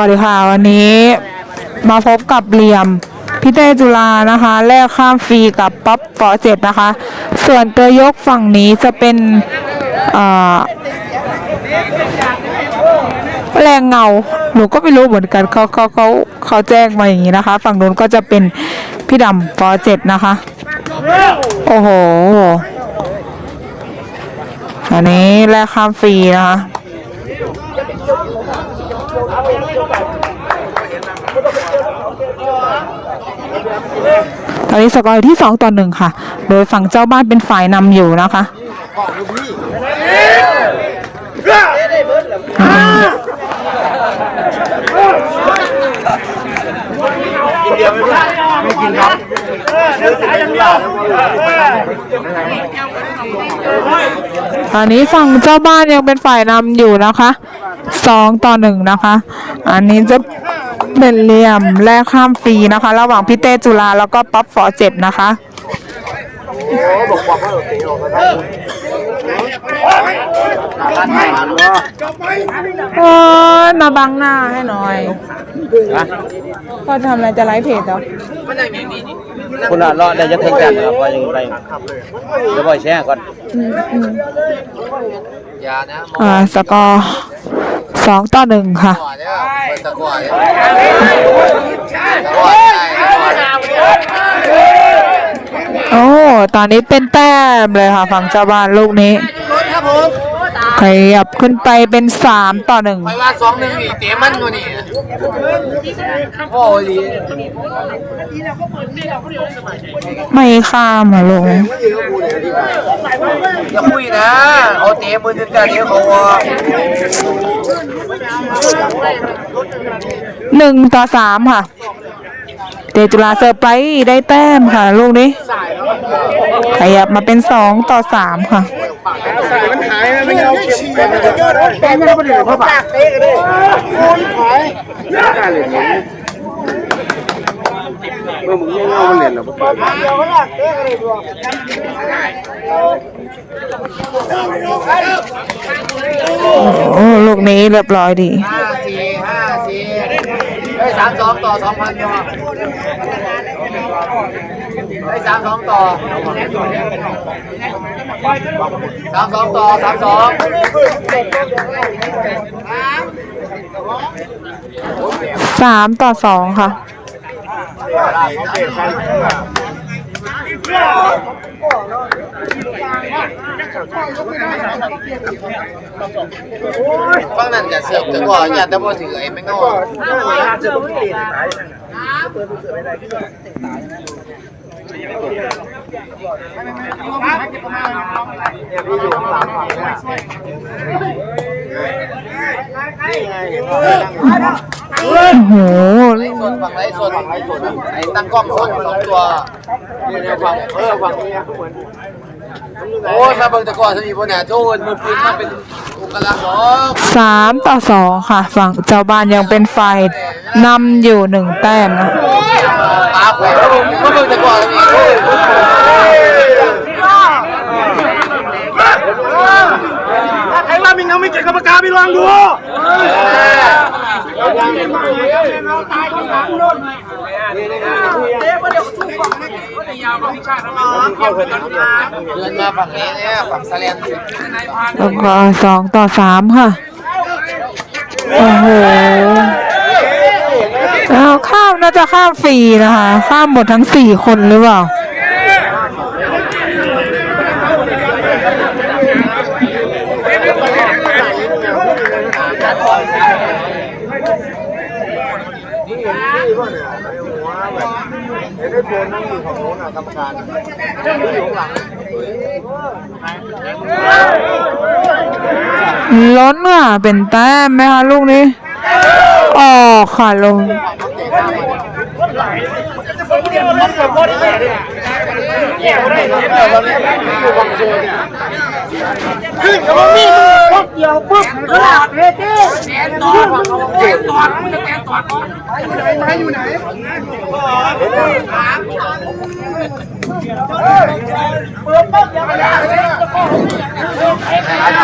วัสดีค่ะวันนี้มาพบกับเหลี่ยมพี่เต้จุฬานะคะ แลกข้ามฟรีกับป๊อปฟอเจ็ดนะคะ ส่วนตัวยกฝั่งนี้จะเป็นแรงเงาหนูก็ไม่รู้เหมือนกันเขาเขาเขาเขาแจ้งมาอย่างนี้นะคะ ฝั่งนู้นก็จะเป็นพี่ดำฟอเจ็ดนะคะ โอ้โหอันนี้แลกข้ามฟรีนะคะ ตอนนี้สกอร์อยู่ที่2ต่อ1ค่ะ โดยฝั่งเจ้าบ้านเป็นฝ่ายนำอยู่นะคะ ตอนนี้ฝั่งเจ้าบ้านยังเป็นฝ่ายนำอยู่นะคะสองต่อหนะคะ อันนี้จะเป็นเหลี่ยมแลกข้ามฟรีนะคะ ระหว่างพี่เต้จุฬาแล้วก็ป๊อปฟอเจ็ดนะคะ เออมาบังหน้าให้หน่อยก็ทำอะไรจะไลฟ์เพจเหรอคุณอะรอได้จะเทคกันนะครับว่ายังไงเดี๋ยวบ่อยแชร์ก่อนอืมอืมยานะอ่าสกอร์สองต่อหนึ่งค่ะ โอ้ ตอนนี้เป็นแต้มเลยค่ะฝั่งเจ้าบ้านลูกนี้ ครับผมขยับขึ้นไปเป็นสามต่อหนึ่งไปว่าสองหนึ่งนี่เตะมันอยู่นี่โอ้ยไม่ข้ามอะลูกนี้อย่าคุยนะเอาเตะมือนึงแต่เดี๋ยวเขาหนึ่งต่อสามค่ะ เดจุฬาเซอร์ไปได้แต้มค่ะ ลูกนี้ขยับมาเป็นสองต่อสามค่ะมันหายไม่เอาเก็บแกไม่ได้ปเดี๋ยวเขาปากเตะกันเลยคุณหายได้เลยเนี่ยเมื่อมึงยังเอาเหรียญหรอปะโอ้ลูกนี้เรียบร้อยดีห้าสี่ห้าสี่ เฮ้ยสามสองต่อสองพันยอเฮ้ยสามสองต่อสามสองต่อสามสองสามต่อสองค่ะ ฟังนั่นกับเสือกจะก่อนอย่าแต่บ่ถือไอ้ไม่งอ โอ้โหส่วนฝั่งไรส่วนฝั่งไรส่วนไอ้ตั้งกล้องส่วนสองตัวนี่เนี่ยฝั่งเออฝั่งนี้เหมือนโอ้ยมาเบิ่งแต่ก่อนสมีพวกเนี่ยโทษมือปืนมาเป็นอุกลักษณ์หรอสามต่อสองค่ะ ฝั่งเจ้าบ้านยังเป็นฝ่ายนำอยู่หนึ่งแต้มนะปาแขวนมาเบิ่งแต่ก่อนสมีโอ้ยถ้าใครว่ามิงยังไม่เก่งกรรมการไปลองดู เดินมาฝั่งนี้เนี่ยฝั่งสแลนล้วก็สองต่อสามค่ะ โอ้โหเอาข้ามน่าจะข้ามฟรีนะคะ ข้ามหมดทั้งสี่คนหรือเปล่า ได้โบนนั่งอยู่ของโน้นอะกรรมการอยู่ข้างหลังล้นอะเป็นแต้มไหมคะลูกนี้อ๋อกค่ะลงเขึ้นกับว่ามีดเกี่ยวปุ๊บเออเฮ้แสนตอนแสนตอนมึงจะแสนตอนอยู่ไหนไม้อยู่ไหนก่อน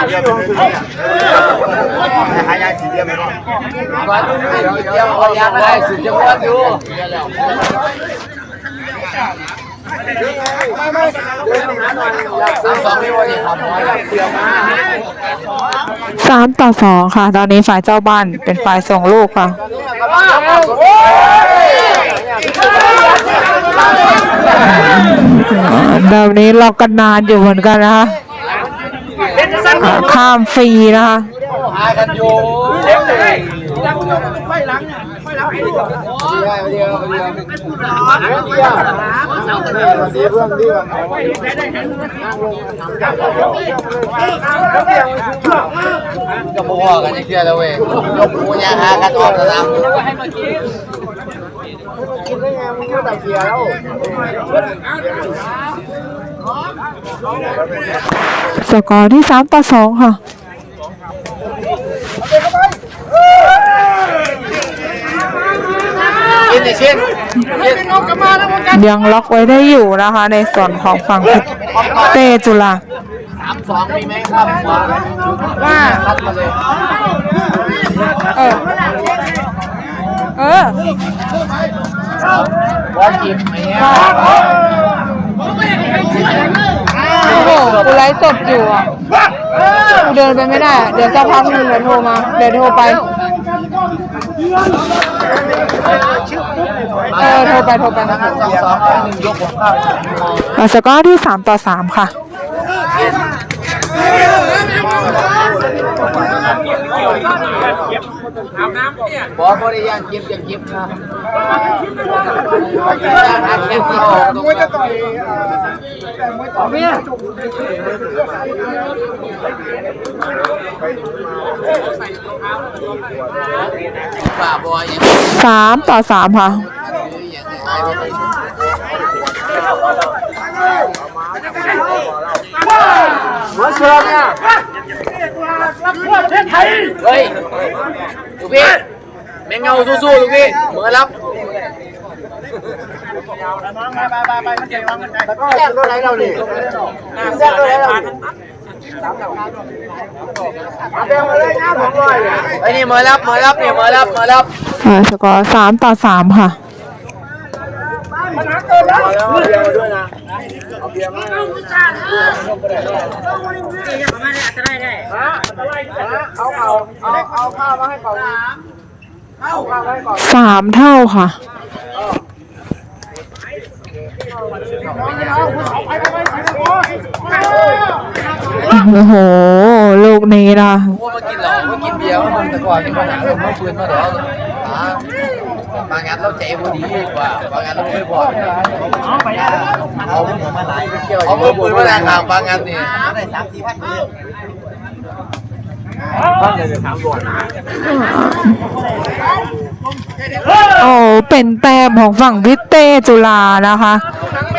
เดี๋ยวเดี๋ยวเอายางได้สุดจะว นอยู่สามสองนี่วันนี้ทำน้อยเดียวมาสามต่อสองค่ะ ตอนนี้ฝ่ายเจ้าบ้านเป็นฝ่ายส่งลูกค่ะแบบนี้ล็อกกันนานอยู่เหมือนกันนะคะข้ามฟรีนะคะหากันอยู่ไฟหลังไฟหลังไอ้นี่เดียวเดียว เดียวเดียวดีเพื่อนดีเก็บอกว่ากันจะเคลียร์แล้วเว้ยยกหูยาหากันออกสนามกินได้ไงมึงไม่ตัดเคลียร์แล้วสกอร์ที่สามต่อสองค่ะ กินในชิ้นกินยังล็อกไว้ได้อยู่นะคะ ในส่วนของฝั่งเตจุฬาสามสองมีไหมครับว่าคัดมาเลยเออเออบอลกินไหมโอ้โหกูไลฟ์สดอยู่อะกูเดินไปไม่ได้ เดี๋ยวสักพักหนึงเดี๋ยวโทรมา เดี๋ยวโทรไป เออโทรไปโทรไปสองสองหนึ่งยกหัวข้าวอะสกอร์ที่สามต่อสามค่ะ บอลบริยางกินจะกินนะหาเก็บที่ออกตรงนี้แต่มวยต่อเนี่ยสามต่อสามค่ะหัวเชือกเนี่ย รับทั่วประเทศไทยเฮ้ยลูกพี่แมงเงาสู้ๆลูกพี่มือรับไปไปไปไปมันเก่งร้องกันไปแจ้งรถไหนเราดิแจ้งรถไหนเราแจ้งมาเลยนะผมเลยไอ้นี่มือรับมือรับนี่มือรับมือรับอ่าสกอร์สามต่อสามค่ะปัญหาเกิดแล้วเอาเบียร์มาด้วยนะ เอาเอาเอาเอาข้าวมาให้เขาเอาข้าวมาให้ก่อนสามเท่าค่ะโอ้โห ลูกนี้นะมากินเหล้ามากินเบียร์มาแต่ก่อนนี่มาหนังมาปืนมาเดี๋ยว บางงานเราใจบุดีกว่าบางงานเราไม่บอกเอามือมาหลายเอามือปืนมาหนังบางงานนี่ได้สามสี่พันเลยโอ้เป็นแต้มของฝั่งพิเตจุฬานะคะ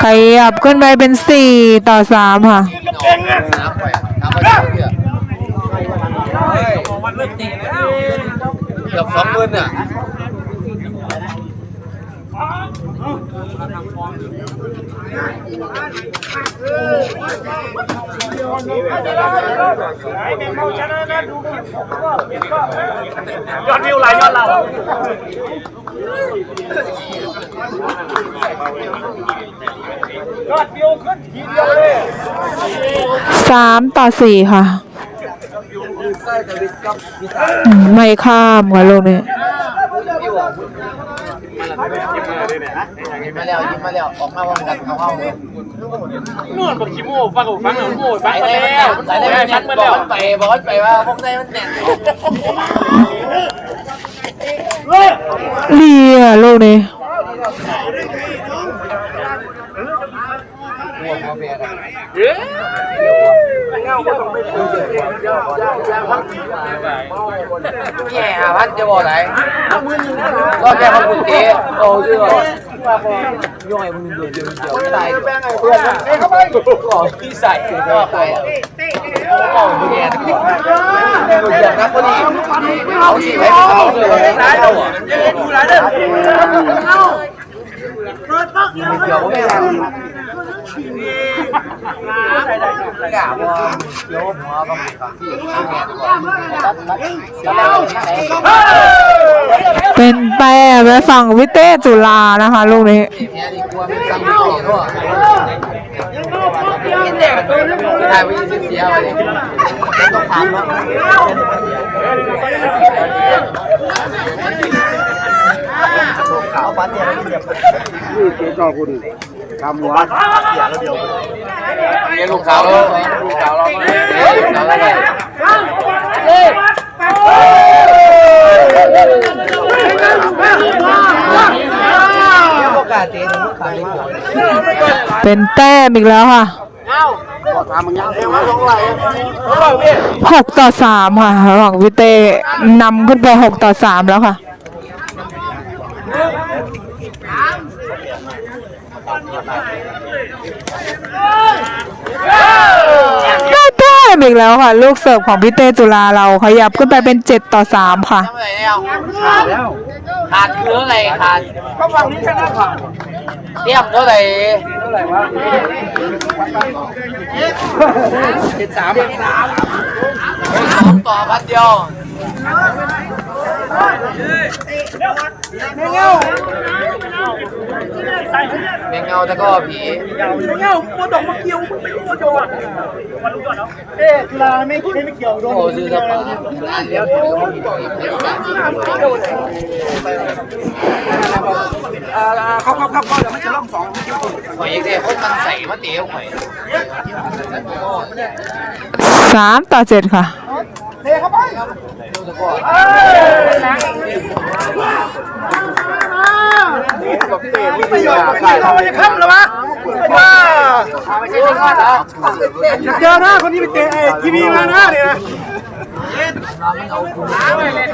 ขยับขึ้นไปเป็นสี่ต่อสามค่ะเพื่อเกือบสองหมื่นอะ ยอดวิวหลายอดเรายอดวิวขึ้นทีเดียวเลยสามต่อสี่ค่ะ ไม่ข้ามค่ะลูกนี้ยิ้ มมาแล้วยิ้มมาแล้วออกมาวันกันเขาเอานวดบอกขี้โม่ฟังฟังหนูโม่ฟัใส่งได้แล้วใส่ได้ชัดมาแล้วไปบอสไปว่าพวกได้มันแน่นเลียลูกนี้ แย่หาพันจะบอกไหนก็แค่พันกุฏิโอ้ชื่อย่อยมึงเดือดเดือดเดือดใส่เพื่อนเอ้เข้าไปก่อที่ใส่ก็ไปก่อมึงแย่เหยียบนะคนนี้เอาสิไว้เอาเลยได้เราดูแลเด้อเกี่ยวไม่ได้ กาบโยมหัวก็มีความที่เป็นแต้ไปฝั่งพี่เต้จุฬานะคะ ลูกนี้แค่นี้กลัวมันสั่งเสียด้วยถ่ายไปยินเสียไปเลยต้องถามเนาะขาวฟันเนี่ยเรียบนี่เจ๊จอคุณ ทำหัวเรียนลูกสาวลูกสาวเราเรียนลูกสาวเราเป็นแต้มอีกแล้วค่ะหกต่อสามค่ะระหว่างพี่เต้นำขึ้นไปหกต่อสามแล้วค่ะ ได้แต้มอีกแล้วค่ะ ลูกเสิร์ฟของพี่เต้จุฬาเราขยับขึ้นไปเป็นเจ็ดต่อสามค่ะ ทำอะไรเนี่ยขาดแล้วขาดคืออะไรขาดก็ฝั่งนี้ชนะฝั่งเทียบเท่าไหร่เท่าไหร่วะเจ็ดสามต่อพันเดียว เมงเงาตะก้อผีเงาตัวดอกมะเกียวมึงไม่รู้ว่าโจอะมาดูก่อนเนาะเอ๊ะจุฬาไม่ไม่เกี่ยวโดนโอ้ซื้อสปาเดียวถือว่ามีต่ออีกเป็นการเขาเขาเขาเดี๋ยวมันจะล่องสองหอยเด็กคนมันใส่มะเตี๋ยวหอยสามต่อเจ็ดค่ะ เทเข้าไปดูตะก้อไม่ยอมไม่ยอมจะข้ามหรอวะว้าไม่ใช่ที่ว่านะเจอหน้าคนนี้ไปเตะทีวีมาหน้าเนี่ย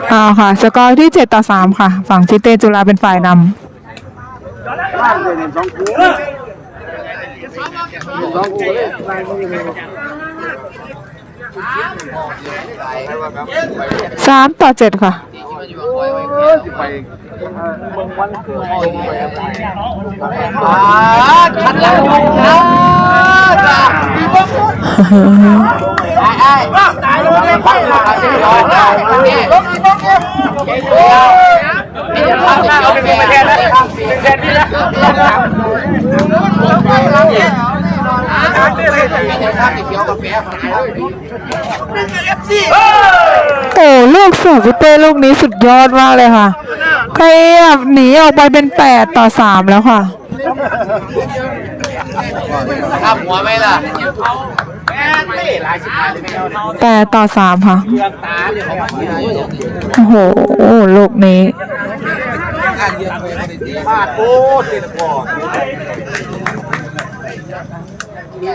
เอาค่ะ สกอร์ที่เจ็ดต่อสามค่ะ ฝั่งพี่เตจุฬาเป็นฝ่ายนำ บ้านเลยเนี่ยสองคู่สองคู่เลยำสามต่อเจ็ดค่ะไปอ่าขัดหลังอยู่นะมีบ้องไอ้ไอ้ตายเลยไม่ไปหรอกนี่รองได้นี่บ้องมีบ้องเนี่ยเดี๋ยวนี่จะทำเขียวเป็นประเทศนะเป็นแทนนี่นะ จะทำเขียวกับแป๊บโอ้ลูกเสิร์ฟพี่เต้ลูกนี้สุดยอดมากเลยค่ะขยับหนีออกไปเป็นแปดต่อสามแล้วค่ะข้ามหัวไหมล่ะแปดต่อสามค่ะตาเนี่ยเขามาที่ไหนโอ้โห ลูกนี้การ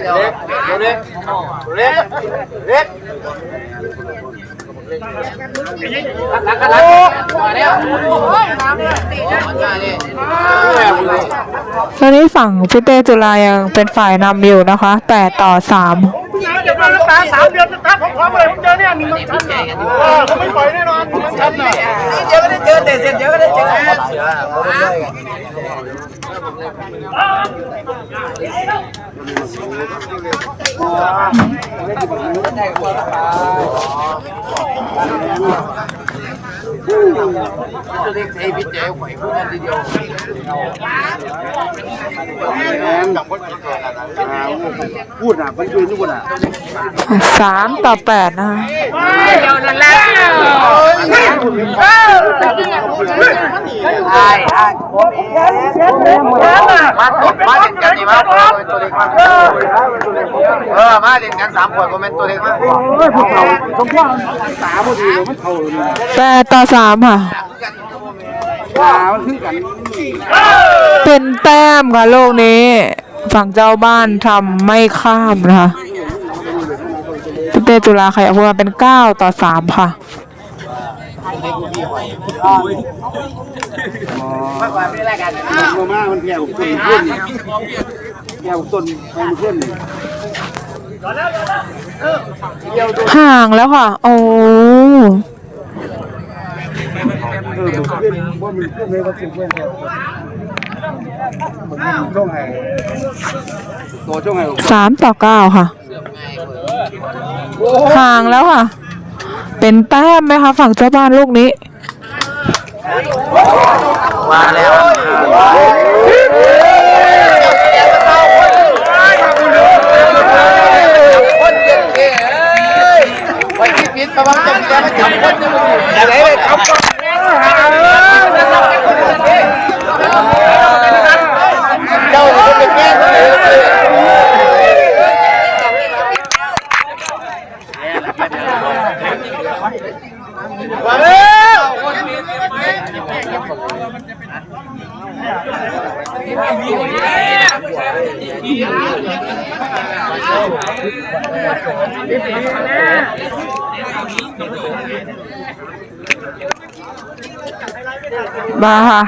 เรียนไปไม่ได้ดีบ้านโอ้ติดคอเล็กเล็กเล็กเล็กรักกันรักมาแล้วตอนนี้ฝั่งพี่เต้จุฬายังเป็นฝ่ายนำอยู่นะคะแปดต่อสาม เดี๋ยวรักษาสามเดือนจะทับของความเลยผมเจอเนี่ยมีมันชัดเขาไม่ปล่อยแน่นอนมันชัดนะเจอก็ได้เจอแต่เสร็จเจอก็ได้เจอเล็กไอ้พี่เจ๋หวยพูดกันทีเดียวแอนพูดอะมันยืนทุกคนอะสามต่อแปดนะคะเดี๋ยวนั่นแหละใช่ใช่มาเล่นกันดีมากตัวเล็กมากเออมาเล่นกันสามคนคอมเมนตัวเล็กมากโอ้ยพวกเรามพอดีมันเท่าเลยแปดต่อสามค่ะเป็นแต้มค่ะโลกนี้ ฝั่งเจ้าบ้านทำไม่ข้ามนะคะ เต้ตุลาขยับขึ้นมาเป็นเก้าต่อสามค่ะห่างแล้วค่ะ โอ้ ช่วงไหนตัวช่วงไหนสามต่อเก้าค่ะห่างแล้วค่ะ เป็นแต้มไหมคะฝั่งเจ้าบ้านลูกนี้ มาแล้วคนเก่งเอ้ยไปที่พิษระวังจับแกมาจับคนนึงอย่าไหนเลยจับเจ้าคนเป็นแม่เลย มาแล้ว มาค่ะ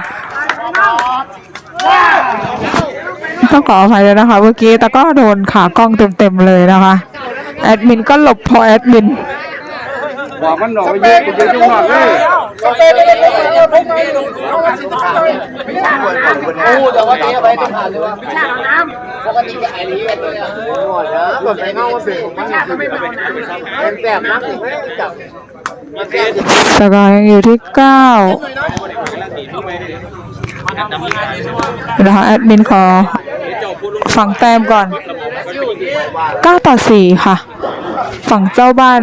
ต้องขออภัยเลยนะคะ เมื่อกี้แต่ก็โดนขากล้องเต็มๆเลยนะคะ แอดมินก็หลบพอแอดมินบอกมันหน่อยเยอะเยอะจังหวะเลยโอ้แต่ว่าเนี้ยไปต้องผ่านเลยว่าปกติจะไอ้นี้กันเลยอะหมดนะแบบไอ้เงาเป็นเป็นแบบนักถึงไม่จับมันแก้ สกอร์ยังอยู่ที่เก้านะคะแอดมินขอฝั่งแต้มก่อน9ต่อ4ค่ะ ฝั่งเจ้าบ้าน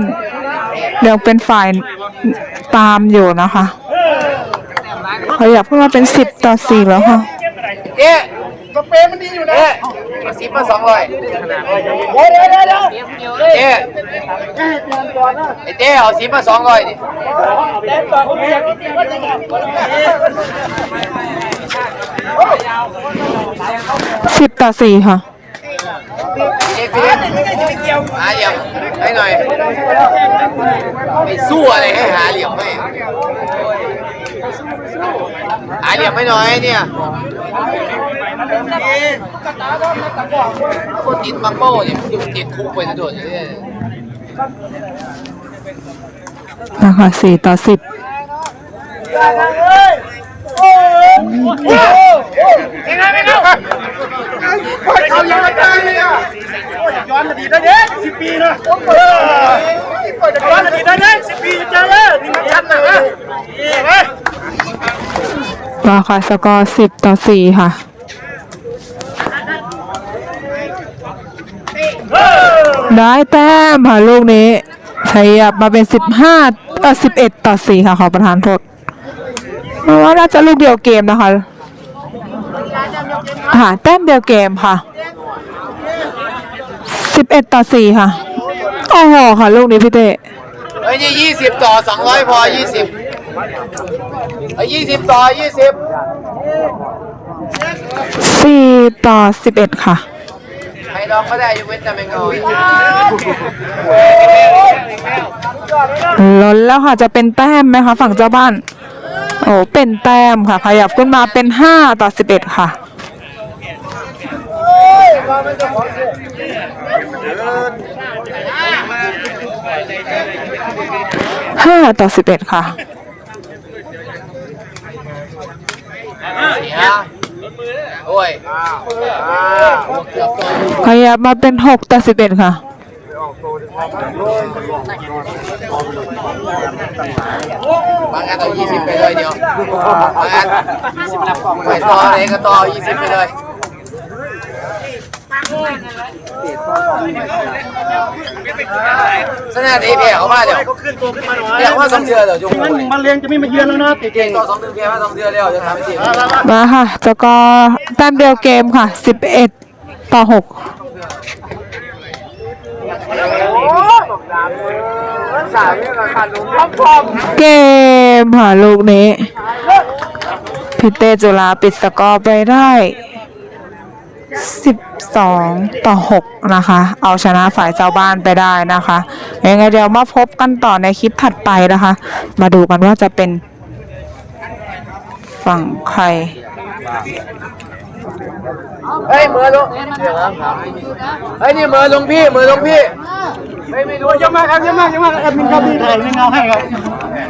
ยังเป็นฝ่ายตามอยู่นะคะขยับขึ้นมาเป็น10ต่อ4แล้วค่ะ สเปรย์มันดีอยู่นะเอ๊ะสิบมาสองร้อยเดี๋ยวเดี๋ยวเดี๋ยวเอ๊ะไอ้เจ๊เอาสิบมาสองร้อยดิ10ต่อ4ค่ะเอ๊ะพี่หาเหลี่ยมให้หน่อยไปสู้อะไรให้หาเหลี่ยมให้ หาเหลี่ยมให้หน่อยเนี่ยคนติดมังโม่เนี่ยอยู่ติดคุกไปจะโดดเนี่ยนะคะ4ต่อ10เขายังไม่ได้เลยอะย้อนอดีตได้เด้สิบปีนะย้อนอดีตได้เด้สิบปีจะเจอเลยนี่มันชัดนะฮะนี่ไมาค่ะ สกอร์10ต่อ4ค่ะได้แต้มค่ะลูกนี้ขยับมาเป็น15ต่อ11ต่อ4ค่ะขอประทานโทษเพราะว่าน่าจะลูกเดียวเกมนะคะค่ะแต้มเดียวเกมค่ะ11ต่อ4ค่ะโอ้โหค่ะ ลูกนี้พี่เต้เฮ้นี่ยี่สิบต่อสองร้อยพอยี่สิบ ยยี่สิบต่อยี่สิบ4ต่อ11ค่ะใครลองก็ได้ยกเว้นแต่ไม่งอยล้นแล้วค่ะจะเป็นแต้มไหมคะฝั่งเจ้าบ้าน โอ้เป็นแต้มค่ะขยับขึ้นมาเป็น5ต่อ11ค่ะ5ต่อ11ค่ะ สี่ฮะโอ้ยเกือบตัวขยับมาเป็น6ต่อ11ค่ะ บางงานเอายี่สิบไปเลยเดียวบางงานไปต่ออะไรก็ต่อยี่สิบไปเลย สนาดีเพียเขามาเดี๋ยวก็ขึ้นตัวขึ้นมาหน่อยเพียว่าสองเดือนเดี๋ยวจุ๊บมันมันเลี้ยงจะไม่มาเยือนแล้วนะติดเก่งต่อสองเดือนเพียว่าสองเดือนแล้วจะทำให้สิมาค่ะสกอร์แต้มเดียวเกมค่ะ11ต่อ6สามเนี่ยราคาลุ้มพอมเกมค่ะลูกนี้พิเตจุฬาปิดสกอร์ไปได้ 12 ต่อ 6 นะคะ เอาชนะฝ่ายเจ้าบ้านไปได้นะคะยังไงเดี๋ยวมาพบกันต่อในคลิปถัดไปนะคะ มาดูกันว่าจะเป็นฝั่งใคร เฮ้ยมือลงเฮ้ยนี่มือลงพี่มือลงพี่เยอะมากครับเยอะมากเยอะมากแอดมินครับพี่ถ่ายในเงาให้ครับ